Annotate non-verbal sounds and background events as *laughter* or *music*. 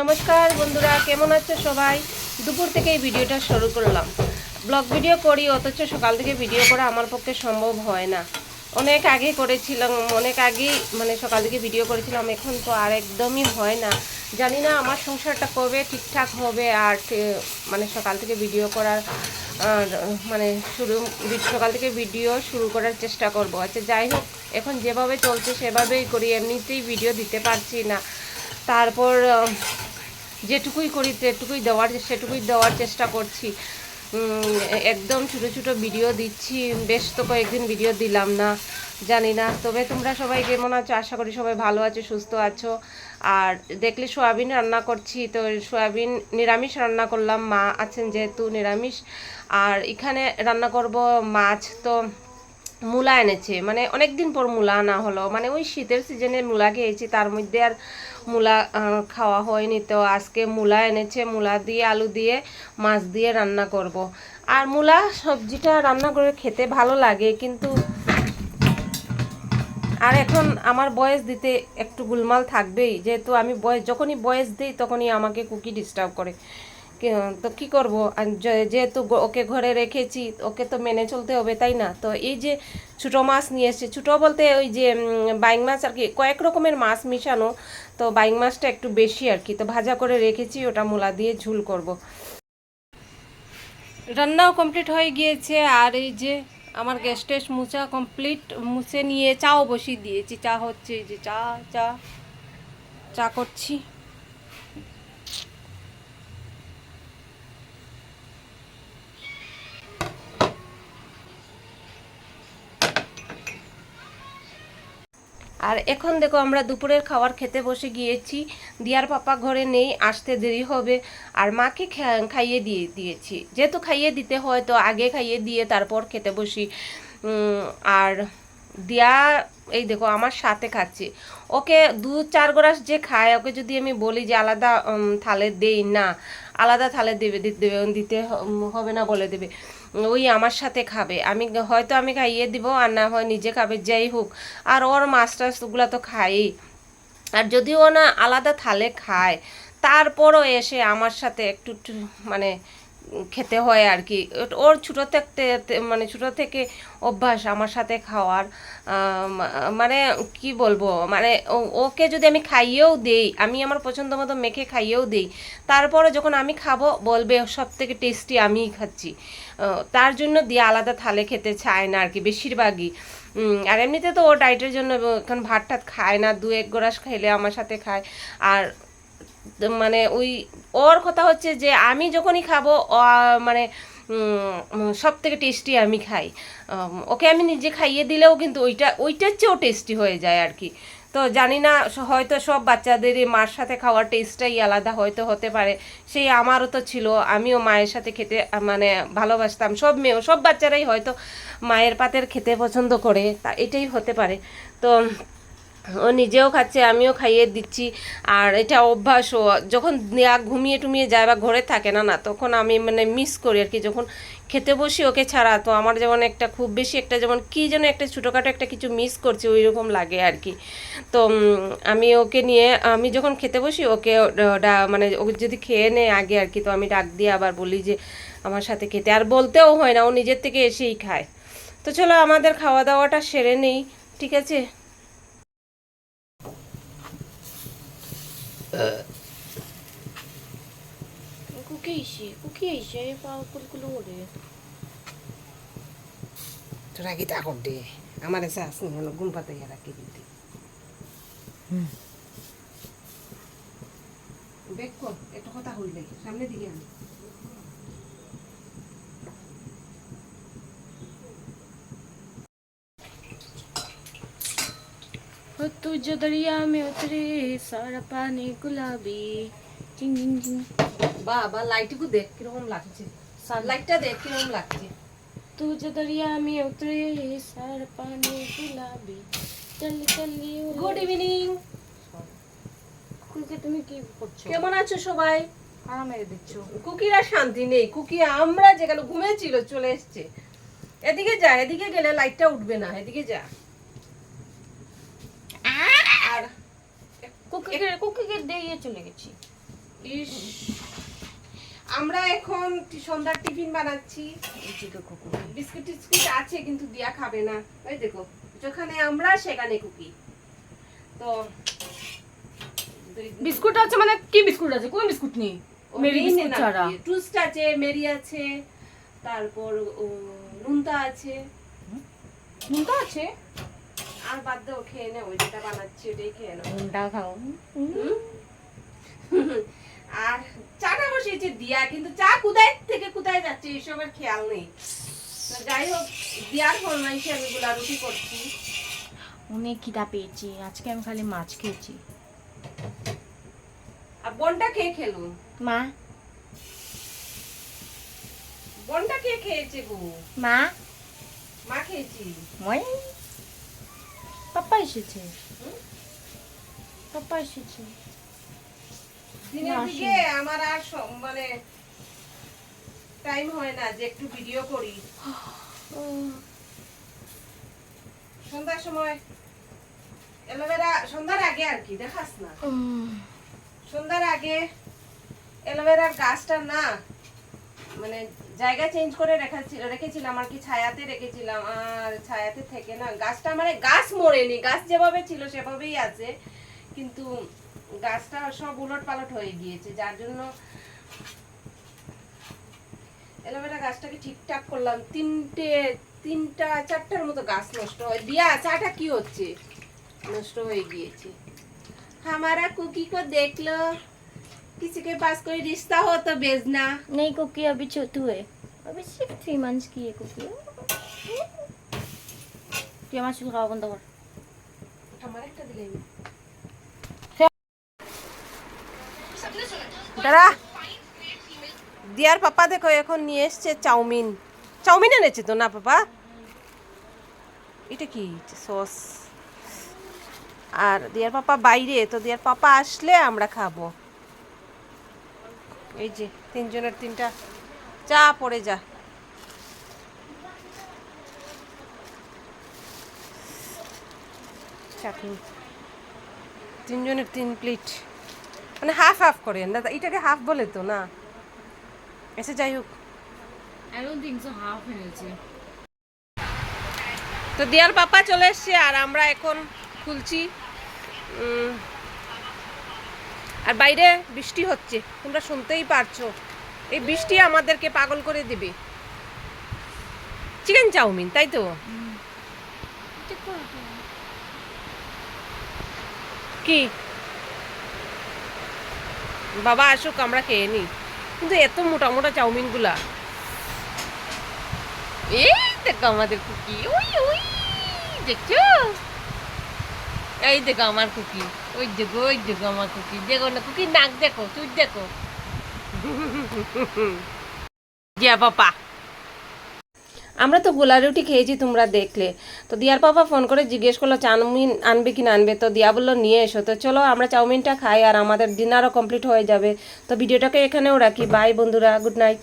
নমস্কার বন্ধুরা, কেমন আছো সবাই? দুপুর থেকে এই ভিডিওটা শুরু করলাম। ব্লগ ভিডিও করি, অথচ সকাল থেকে ভিডিও করা আমার পক্ষে সম্ভব হয় না। অনেক আগে করেছিলাম, অনেক আগেই মানে সকাল থেকে ভিডিও করেছিলাম, এখন তো আর একদমই হয় না। জানি না আমার সংসারটা কবে ঠিকঠাক হবে, আর মানে সকাল থেকে ভিডিও করার মানে শুরু সকাল থেকে ভিডিও শুরু করার চেষ্টা করব। আচ্ছা যাই হোক, এখন যেভাবে চলছে সেভাবেই করি, এমনিতেই ভিডিও দিতে পারছি না। তারপর যেটুকুই করি, যেটুকুই দেওয়ার, সেটুকুই দেওয়ার চেষ্টা করছি। একদম ছোটো ছোটো ভিডিও দিচ্ছি। বেশ তো কয়েকদিন ভিডিও দিলাম না, জানি না। তবে তোমরা সবাই কেমন আছো? আশা করি সবাই ভালো আছো, সুস্থ আছো। আর দেখলে সোয়াবিন রান্না করছি, তো সোয়াবিন নিরামিষ রান্না করলাম। মা আছেন যেহেতু নিরামিষ। আর এখানে রান্না করব মাছ, তো মূলা এনেছে। মানে অনেক দিন পর মূলা আনা হলো। মানে ওই শীতের সিজনে মূলা খেয়েছি, তার মধ্যে আর মূলা খাওয়া হয়নি। তো আজকে মূলা এনেছে, মূলা দিয়ে আলু দিয়ে মাছ দিয়ে রান্না করব। আর মূলা সবজিটা রান্না করে খেতে ভালো লাগে, কিন্তু আর এখন আমার বয়স দিতে একটু গুলমাল থাকবেই। যেহেতু আমি বয়স, যখনই বয়স দিই, তখনই আমাকে কুকি ডিস্টার্ব করে। তো কি করব? যেহেতু ওকে ঘরে রেখেছি, ওকে তো মেনে চলতে হবে, তাই না? তো এই যে ছোটো মাছ নিয়ে এসেছে, ছোটো বলতে ওই যে বাইং মাছ আর কি, কয়েক রকমের মাছ মিশানো, তো বাইং মাছটা একটু বেশি আর কি, তো ভাজা করে রেখেছি, ওটা মূলা দিয়ে ঝুল করব। রান্নাও কমপ্লিট হয়ে গিয়েছে, আর এই যে আমার গ্যাস টেস মুছা কমপ্লিট, মুছে নিয়ে চাও বসিয়ে দিয়েছি, চা হচ্ছে যে, চা চা চা করছি। আর এখন দেখো আমরা দুপুরের খাবার খেতে বসে গিয়েছি। দিয়ার পাপা ঘরে নেই, আসতে দেরি হবে। আর মাকে খাইয়ে দিয়ে, দিয়েছি। যেহেতু খাইয়ে দিতে হয়, তো আগে খাইয়ে দিয়ে তারপর খেতে বসি। আর দিয়া, এই দেখো আমার সাথে খাচ্ছে। ওকে দু চার গ্লাস যে খায়, ওকে যদি আমি বলি যে আলাদা থালে দেই, না, আলাদা থালে দেবে দিতে দিতে হবে না বলে দেবে। ওই আমার সাথে খাবে। আমি হয়তো আমি খাইয়ে দিব আর না হয় নিজে খাবে, যাই হোক। আর ওর মাছ টাছগুলো তো খায়ই। আর যদিও না আলাদা থালে খায়, তারপরও এসে আমার সাথে একটু মানে খেতে হয় আর কি। ওর ছোটো থাকতে মানে ছোটো থেকে অভ্যাস আমার সাথে খাওয়ার মানে কি বলব মানে ওকে যদি আমি খাইয়েও দেই, আমি আমার পছন্দ মতো মেখে খাইয়েও দেই, তারপরে যখন আমি খাব, বলবে সব থেকে টেস্টি আমিই খাচ্ছি। তার জন্য দিয়ে আলাদা থালে খেতে চায় না আর কি, বেশিরভাগই। আর এমনিতে তো ও ডায়েটের জন্য এখন ভাত টাত খায় না দু এক গ্রাস খাইলে আমার সাথে খায়। আর মানে ওই, ওর কথা হচ্ছে যে আমি যখনই খাব মানে সব থেকে টেস্টি আমি খাই। ওকে আমি নিজে খাইয়ে দিলেও কিন্তু ওইটা, ওইটার চেয়েও টেস্টি হয়ে যায় আর কি। তো জানি না হয়তো সব বাচ্চাদেরই মার সাথে খাওয়ার টেস্টটাই আলাদা হয়তো হতে পারে। সেই আমারও তো ছিল, আমিও মায়ের সাথে খেতে মানে ভালোবাসতাম। সব মেয়েও, সব বাচ্চারাই হয়তো মায়ের পাতের খেতে পছন্দ করে, তা এটাই হতে পারে। তো ও নিজেও খাচ্ছে, আমিও খাইয়ে দিচ্ছি। আর এটা অভ্যাস, ও যখন ঘুমিয়ে টুমিয়ে যায় বা ঘরে থাকে না না, তখন আমি মানে মিস করি আর কি। যখন খেতে বসি ওকে ছাড়া, তো আমার যেমন একটা খুব বেশি একটা যেমন কী যেন একটা ছোটোখাটো একটা কিছু মিস করছি ওই রকম লাগে আর কি। তো আমি ওকে নিয়ে, আমি যখন খেতে বসি, ওকে মানে ওকে যদি খেয়ে নেয় আগে আর কি, তো আমি ডাক দিয়ে আবার বলি যে, আমার সাথে খেতে। আর বলতেও হয় না, ও নিজের থেকে এসেই খায়। তো চলো, আমাদের খাওয়া দাওয়াটা সেরে নেই, ঠিক আছে? Kuki ishi, kuki ishi, pa kulkulore. তোরা কি তা করতে? আমার এসে আসুন হলো গুম পাতা রাখি দিতে বেক কর একটু কথা হইলে সামনে দিকে আন हो तू जो दरिया में उतरे सारा पानी गुलाबी चिंग चिंग चिंग বাবা লাইটটুকু দেখ কিরকম লাগছে লাইটটা দেখ কিরকম লাগছে तू जो दरिया में उतरे सारा पानी गुलाबी चल चली গুড ইভিনিং কুকি তুমি কি করছো কেমন আছো সবাই আরামে দিচ্ছ কুকিরা শান্তি নেই কুকি আমরা যেখানে ঘুমেছিল চলে এসছে এদিকে যা এদিকে গেলে লাইটটা উঠবে না এদিকে যা কুকিকে কুকিকে দিয়ে চলে গেছি। ইস। আমরা এখন সন্ধ্যার টিফিন বানাচ্ছি। বিস্কুট টিস্কুট আছে কিন্তু দিয়া খাবে না। ওই দেখো যেখানে আমরা সেখানে কুকি। তো বিস্কুট আছে মানে কি বিস্কুট আছে? কোন বিস্কুট নেই? মেরি বিস্কুট ছাড়া। টুস্ট আছে মেরি আছে তারপর নুনতা আছে। নুনটা আছে? আর বাদ দাও খেয়ে নে ওই যেটা বানাচ্ছি ওটাই খেয়ে নাও। নুনটা খাও। *laughs* আর চাটা বসিয়েছে দিয়া কিন্তু চা কোথায় থেকে কোথায় যাচ্ছে এসবের খেয়াল নেই। যাই হোক দিয়ার ফরমাইশে আমি গুলা রুটি করছি। অনেক খিদা পেয়েছি আজকে আমি খালি মাছ খেয়েছি। আর বোনটা কে খেলো? মা। বোনটা কে খেয়েছে গো? মা। মা খেয়েছি। মই। পাপ্পা এসেছে? পাপ্পা এসেছে দিনের দিকে আমার আর মানে টাইম হয় না যে একটু ভিডিও করি। সন্ধ্যার সময় এলোভেরা সন্ধ্যার আগে আর কি দেখাস না। সন্ধ্যার আগে এলোভেরার গাছটা না মানে জায়গা চেঞ্জ করে রেখেছিলাম, আর কি ছায়াতে রেখেছিলাম, আর ছায়াতে থেকে না, গাছটা মানে গাছ মরেনি, গাছ যেভাবে ছিল সেভাবেই আছে, কিন্তু গাছটা সব উলট পালট হয়ে গিয়েছে, যার জন্য এলোভেরা গাছটাকে ঠিকঠাক করলাম। তিনটে তিনটা, চারটার মতো গাছ নষ্ট হয়। দিয়া, চাটা কি হচ্ছে? নষ্ট হয়ে গিয়েছে। হামারা কুকি কো দেখল। किसी के पास कोई रिश्ता हो तो भेजना नहीं कुकी अभी छोटू है अभी सिर्फ थ्री मंथ्स की है कुकी তুই আমার চুল খাওয়া বন্ধ কর আমার একটা দিলে দাঁড়া দিয়ার পাপা দেখো এখন নিয়ে এসছে চাউমিন চাউমিন এনেছে তো না পাপা এটা কি সস আর দিয়ার পাপা বাইরে তো দিয়ার পাপা আসলে আমরা খাবো এই যে তিনজনের তিনটা চা পড়ে যা। চাটনি। তিনজনের তিন প্লেট। মানে হাফ হাফ করে। না এটাকে হাফ বলে তো না। এসে যাই হোক। তো দিয়ার পাপা চলে এসছে আর আমরা এখন খুলছি। আর বাইরে বৃষ্টি হচ্ছে, তোমরা শুনতেই পারছ। এই বৃষ্টি আমাদেরকে পাগল করে দেবে। চিকেন চাউমিন, তাই তো? কি? বাবা, আসুক, আমরা খেয়ে নিই। কিন্তু এত মোটা মোটা চাউমিনগুলা। এই দেখো আমাদের কুকি ওই ওই দেখছ? এই দেখো আমার কুকি। ওই দেখো ওই দেখো আমার কুকি। দেখো না নাক দেখো দেখো। পাপা। আমরা তো গোলা রুটি খেয়েছি, তোমরা দেখলে। তো দিয়ার পাপা ফোন করে জিজ্ঞেস করল, চাউমিন আনবে কি না আনবে? তো দিয়া বলল, নিয়ে এসো। তো চলো, আমরা চাউমিনটা খাই আর আমাদের ডিনারও কমপ্লিট হয়ে যাবে। তো ভিডিওটাকে এখানেও রাখি। বাই বন্ধুরা, গুড নাইট।